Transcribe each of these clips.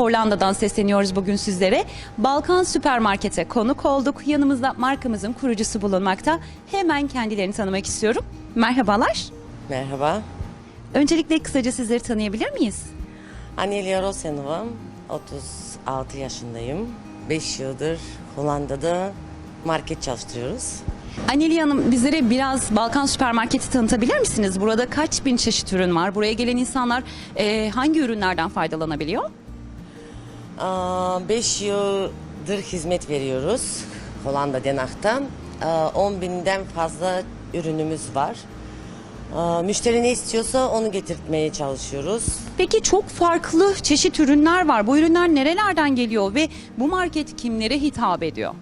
Hollanda'dan sesleniyoruz bugün sizlere. Balkan Süpermarket'e konuk olduk. Yanımızda markamızın kurucusu bulunmakta. Hemen kendilerini tanımak istiyorum. Merhabalar. Merhaba. Öncelikle kısaca sizleri tanıyabilir miyiz? Anelia Rosenova, 36 yaşındayım. 5 yıldır Hollanda'da market çalıştırıyoruz. Aneli Hanım bizlere biraz Balkan Süpermarket'i tanıtabilir misiniz? Burada kaç bin çeşit ürün var? Buraya gelen insanlar e, hangi ürünlerden faydalanabiliyor? 5 yıldır hizmet veriyoruz Hollanda Den Haag'da. 10 binden fazla ürünümüz var. Müşteri ne istiyorsa onu getirtmeye çalışıyoruz. Peki çok farklı çeşit ürünler var. Bu ürünler nerelerden geliyor ve bu market kimlere hitap ediyor?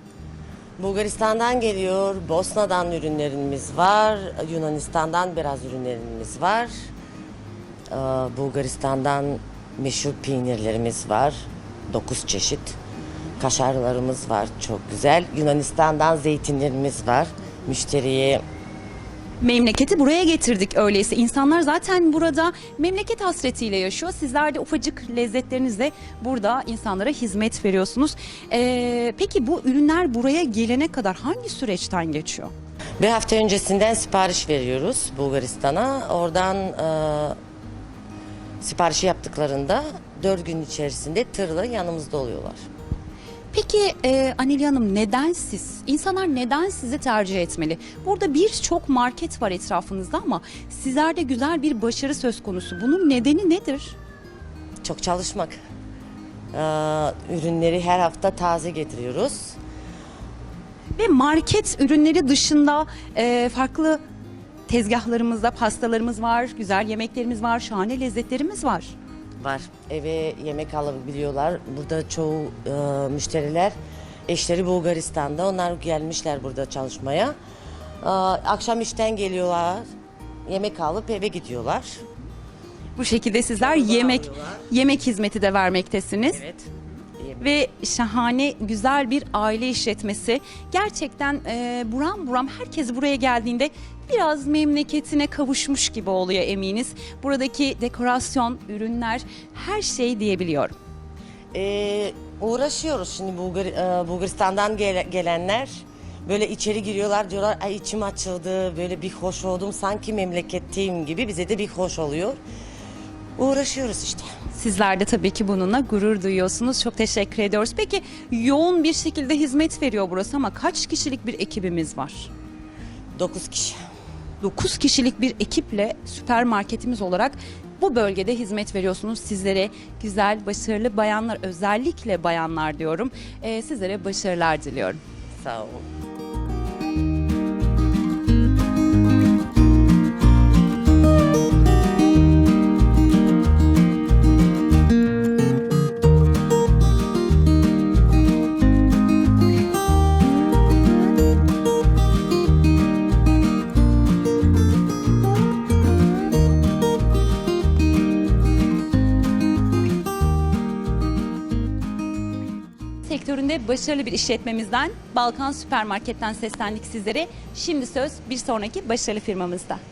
Bulgaristan'dan geliyor, Bosna'dan ürünlerimiz var, Yunanistan'dan biraz ürünlerimiz var. Bulgaristan'dan meşhur peynirlerimiz var, 9 çeşit. Kaşarlarımız var, çok güzel. Yunanistan'dan zeytinlerimiz var. Müşteriye Memleketi buraya getirdik öyleyse. İnsanlar zaten burada memleket hasretiyle yaşıyor. Sizler de ufacık lezzetlerinizle burada insanlara hizmet veriyorsunuz. Ee, peki bu ürünler buraya gelene kadar hangi süreçten geçiyor? bir hafta öncesinden sipariş veriyoruz Bulgaristan'a. Oradan e, siparişi yaptıklarında 4 gün içerisinde tırla yanımızda oluyorlar. Peki e, Anilya Hanım neden siz? İnsanlar neden sizi tercih etmeli? Burada birçok market var etrafınızda ama sizlerde güzel bir başarı söz konusu. Bunun nedeni nedir? Çok çalışmak. Ee, ürünleri her hafta taze getiriyoruz. Ve market ürünleri dışında e, farklı tezgahlarımızda pastalarımız var, güzel yemeklerimiz var, şahane lezzetlerimiz var. Var. Eve yemek alabiliyorlar. Burada çoğu e, müşteriler eşleri Bulgaristan'da. Onlar gelmişler burada çalışmaya. Ee, akşam işten geliyorlar. Yemek alıp eve gidiyorlar. Bu şekilde sizler yemek alıyorlar. yemek hizmeti de vermektesiniz. Evet. Ve şahane güzel bir aile işletmesi. Gerçekten e, buram buram herkes buraya geldiğinde biraz memleketine kavuşmuş gibi oluyor eminiz. Buradaki dekorasyon, ürünler, her şey diyebiliyorum. Ee, uğraşıyoruz şimdi Bulgar, e, Bulgaristan'dan gele- gelenler böyle içeri giriyorlar diyorlar ay içim açıldı böyle bir hoş oldum sanki memleketteyim gibi bize de bir hoş oluyor. Uğraşıyoruz işte. Sizler de tabii ki bununla gurur duyuyorsunuz. Çok teşekkür ediyoruz. Peki yoğun bir şekilde hizmet veriyor burası ama kaç kişilik bir ekibimiz var? 9 kişi. 9 kişilik bir ekiple süpermarketimiz olarak bu bölgede hizmet veriyorsunuz. Sizlere güzel, başarılı bayanlar, özellikle bayanlar diyorum. Ee, sizlere başarılar diliyorum. Sağ olun. Sektöründe başarılı bir işletmemizden Balkan Süpermarket'ten seslendik sizlere. Şimdi söz bir sonraki başarılı firmamızda.